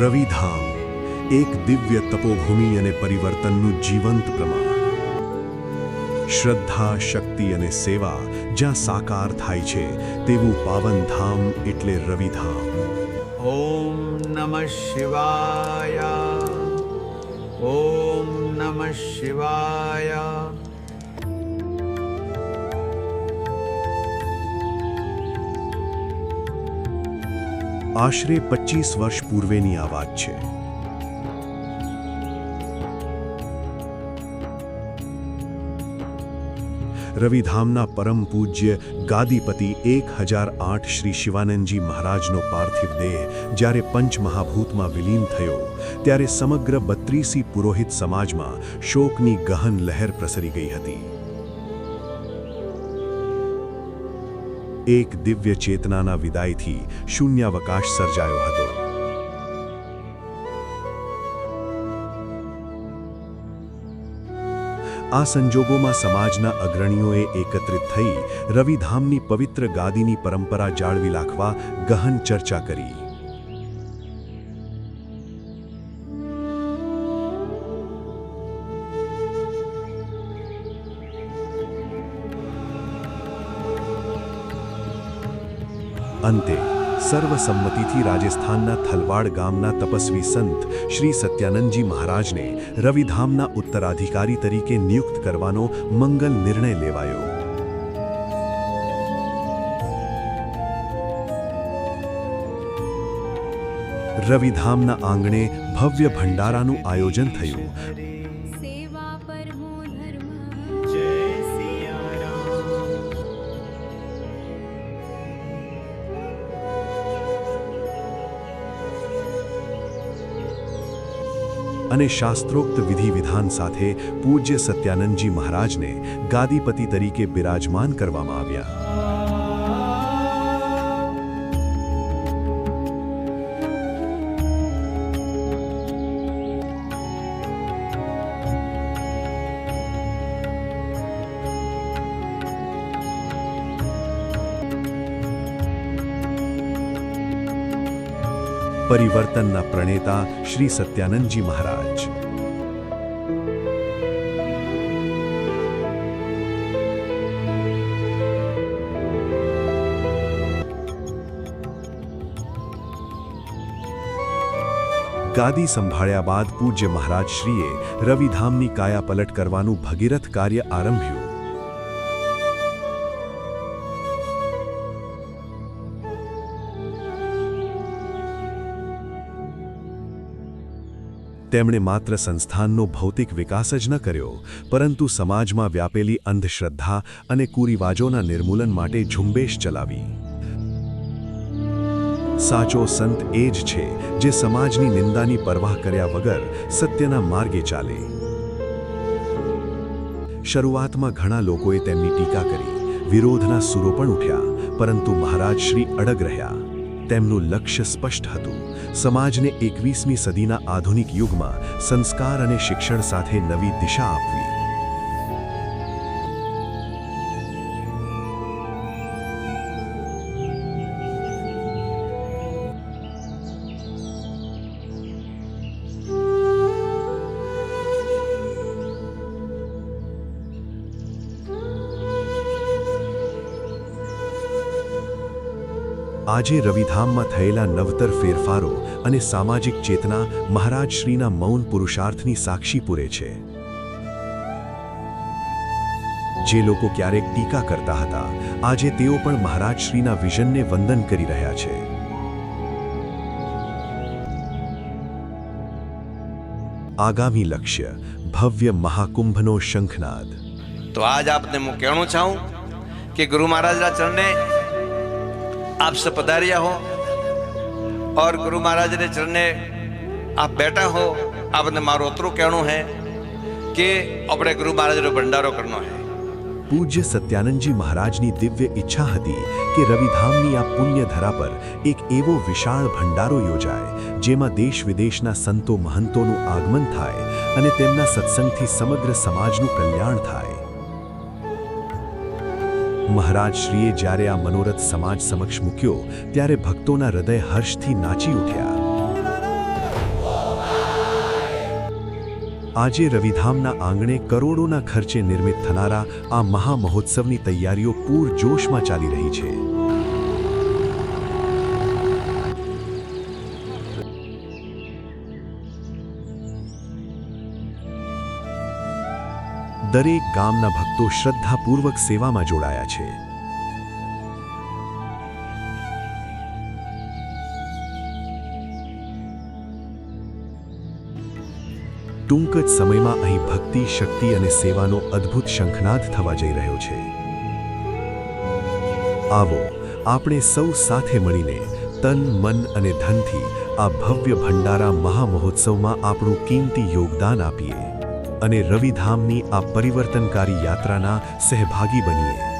રવિધામ, એક દિવ્ય તપોભૂમિ અને પરિવર્તનનું જીવંત પ્રમાણ. શ્રદ્ધા, શક્તિ અને સેવા જ્યાં સાકાર થાય છે, તેવું પાવન ધામ એટલે રવિધામ. ઓમ નમઃ શિવાય. ઓમ નમઃ શિવાય. આશરે પચીસ વર્ષ પૂર્વેની આ વાત છે. રવિધામના પરમ પૂજ્ય ગાદીપતિ એક હજાર આઠ શ્રી શિવાનંદજી મહારાજનો પાર્થિવ દેહ જ્યારે પંચમહાભૂતમાં વિલીન થયો, ત્યારે સમગ્ર બત્રીસી પુરોહિત સમાજમાં શોકની ગહન લહેર પ્રસરી ગઈ હતી. એક દિવ્ય ચેતનાના વિદાયથી શૂન્યાવકાશ સર્જાયો હતો. આ સંજોગોમાં સમાજના અગ્રણીઓએ એકત્રિત થઈ રવિધામની પવિત્ર ગાદીની પરંપરા જાળવી રાખવા ગહન ચર્ચા કરી. અંતે સર્વસંમતિથી રાજસ્થાનના થલવાડ ગામના તપસ્વી સંત શ્રી સત્યાનંદજી મહારાજને રવિધામના ઉત્તરાધિકારી તરીકે નિયુક્ત કરવાનો મંગલ નિર્ણય લેવાયો. રવિધામના આંગણે ભવ્ય ભંડારાનું આયોજન થયું. અને શાસ્ત્રોક્ત વિધિ વિધાન સાથે પૂજ્ય સત્યાનંદજી મહારાજને ગાદીપતિ તરીકે બિરાજમાન કરવામાં આવ્યા. પરિવર્તનના પ્રણેતા શ્રી સત્યાનંદજી મહારાજ. ગાદી સંભાળ્યા બાદ પૂજ્ય મહારાજ શ્રીએ રવિધામની કાયાપલટ કરવાનું ભગીરથ કાર્ય આરંભ્યું. તેમણે માત્ર સંસ્થાનનો ભૌતિક વિકાસ જ ન કર્યો, પરંતુ સમાજમાં વ્યાપેલી અંધશ્રદ્ધા અને કુરિવાજોના નિર્મૂલન માટે ઝુંબેશ ચલાવી. સાચો સંત એ જ છે જે સમાજની નિંદાની પરવાહ કર્યા વગર સત્યના માર્ગે ચાલે. શરૂઆતમાં ઘણા લોકોએ તેમની ટીકા કરી, વિરોધના સુરો પણ ઉઠ્યા, પરંતુ મહારાજ શ્રી અડગ રહ્યા. તેમનું લક્ષ્ય સ્પષ્ટ હતું. સમાજને એકવીસમી સદીના આધુનિક યુગમાં સંસ્કાર અને શિક્ષણ સાથે નવી દિશા આપવી. આજે રવિધામમાં થયેલા નવતર ફેરફારો અને સામાજિક ચેતના મહારાજશ્રીના મૌન પુરુષાર્થની સાક્ષી પૂરે છે. જે લોકો ક્યારેક ટીકા કરતા હતા, આજે તેઓ પણ મહારાજશ્રીના વિઝનને વંદન કરી રહ્યા છે. આગામી લક્ષ્ય, ભવ્ય મહાકુંભનો શંખનાદ. તો આજ આપને હું કહેણું ચાહું કે ગુરુ મહારાજના ચરણે चरणे आपसे पधारिया हो और गुरु महाराज रे चरणे आप बैठा हो आपने मारो उतरो कहनो है कि अपने गुरु महाराज रो भंडारो करनो है પૂજ્ય સત્યાનંદજી મહારાજની દિવ્ય ઈચ્છા હતી કે રવિધામની આ પુણ્ય ધરા પર એક એવો વિશાળ ભંડારો યોજાય જેમાં દેશ વિદેશના સંતો મહંતોનું આગમન થાય અને તેમના સત્સંગથી સમગ્ર સમાજનું કલ્યાણ થાય મહારાજ શ્રીએ જ્યારે આ મનોરથ સમાજ સમક્ષ મૂક્યો, ત્યારે ભક્તોના હૃદય હર્ષથી નાચી ઉઠ્યા. આજે રવિધામના આંગણે કરોડોના ખર્ચે નિર્મિત થનારા આ મહામહોત્સવની તૈયારીઓ પૂરજોશમાં ચાલી રહી છે. દરેક ગામના ભક્તો શ્રદ્ધાપૂર્વક સેવામાં જોડાયા છે. ટૂંક જ સમયમાં અહીં ભક્તિ, શક્તિ અને સેવાનો અદ્ભુત શંખનાદ થવા જઈ રહ્યો છે. આવો, આપણે સૌ સાથે મળીને તન, મન અને ધનથી આ ભવ્ય ભંડારા મહામહોત્સવમાં આપણું કિંમતી યોગદાન આપીએ. અને રવિધામની આ પરિવર્તનકારી યાત્રાના સહભાગી બનીએ.